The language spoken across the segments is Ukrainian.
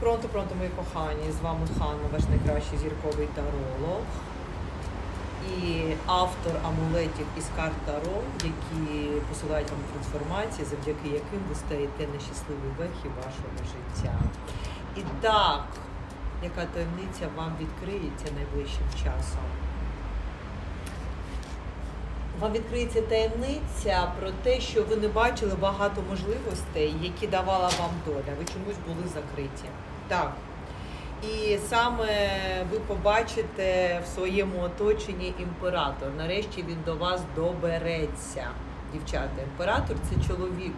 Пронто, пронто, мої кохані, з вами Ханна, ваш найкращий зірковий таролог і автор амулетів із карт Таро, які посилають вам трансформації, завдяки яким ви стаєте на вехі вашого життя. І так, яка таємниця вам відкриється найближчим часом? Вам відкриється таємниця про те, що ви не бачили багато можливостей, які давала вам доля. Ви чомусь були закриті. Так. І саме ви побачите в своєму оточенні імператор. Нарешті він до вас добереться. Дівчата, імператор це чоловік.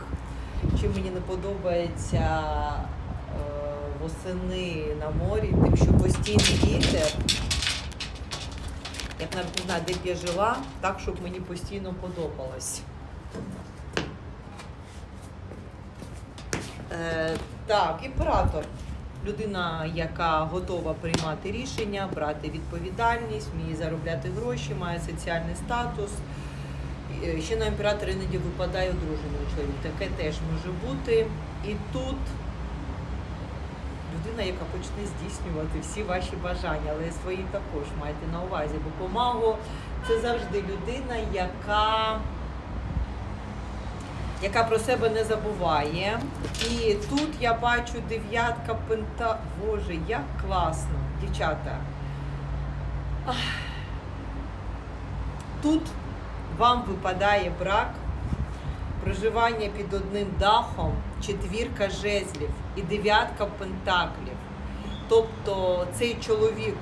Чим мені не подобається е, восени на морі, тим, що постійний вітер. Я б навіть не знаю, де б я жила, так, щоб мені постійно подобалось. Е, так, імператор. Людина, яка готова приймати рішення, брати відповідальність, вміє заробляти гроші, має соціальний статус. Е, Ще на імператора іноді випадає одружений чоловік. Таке теж може бути. І тут людина, яка почне здійснювати всі ваші бажання, але свої також майте на увазі. Бо помаго це завжди людина, яка, яка про себе не забуває. І тут я бачу дев'ятка пента. Боже, як класно, дівчата. Тут вам випадає брак, проживання під одним дахом, четвірка жезлів і дев'ятка пентаклів. Тобто цей чоловік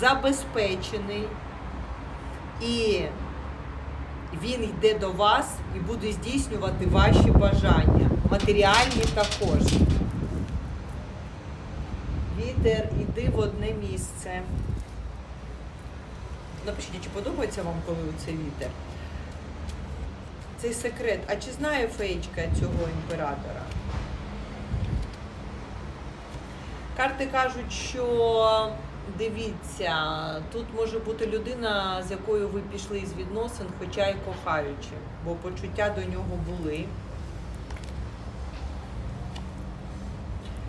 забезпечений і він йде до вас і буде здійснювати ваші бажання, матеріальні також. Вітер, іди в одне місце. Напишіть, чи подобається вам, коли це вітер? Цей секрет. А чи знає феєчка цього імператора? Карти кажуть, що дивіться, тут може бути людина, з якою ви пішли з відносин, хоча й кохаючи, бо почуття до нього були.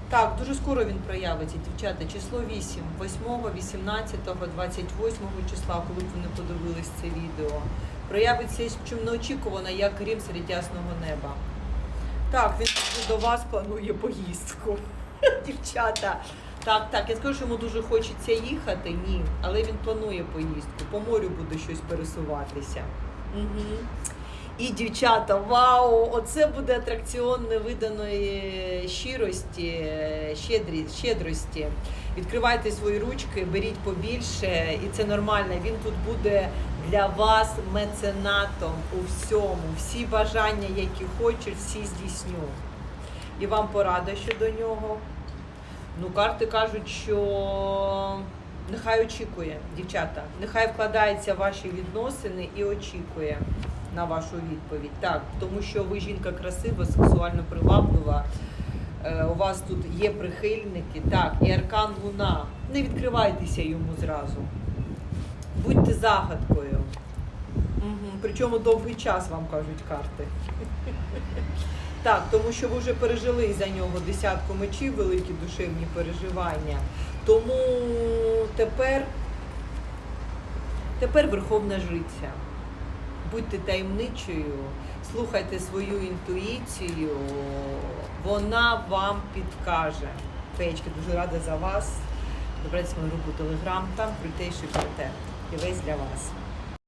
Так, дуже скоро він проявиться, дівчата. Число 8, 8, 18, 28 числа, коли б ви не подивились це відео. Проявиться чим неочікувано, як грім серед ясного неба. Так, він до вас планує поїздку. Дівчата. Так, так, я скажу, що йому дуже хочеться їхати, ні, але він планує поїздку. По морю буде щось пересуватися. Угу. І дівчата, вау! Оце буде атракціон невиданої щирості, щедрі, щедрості. Відкривайте свої ручки, беріть побільше, і це нормально. Він тут буде для вас меценатом у всьому. Всі бажання, які хочуть, всі здійсню. І вам порада щодо нього. Ну, карти кажуть, що нехай очікує, дівчата, нехай вкладається в ваші відносини і очікує на вашу відповідь. Так, тому що ви жінка красива, сексуально приваблива. Е, У вас тут є прихильники, так, і аркан Луна. Не відкривайтеся йому зразу. Будьте загадкою. Угу. Причому довгий час вам кажуть карти. Так, тому що ви вже пережили за нього десятку мечів, великі душевні переживання. Тому тепер, тепер верховна жриця. Будьте таємничою, слухайте свою інтуїцію, вона вам підкаже. Феєчки, дуже рада за вас. Добрайтесь мою групу Телеграм, там крутейший контент. І весь для вас.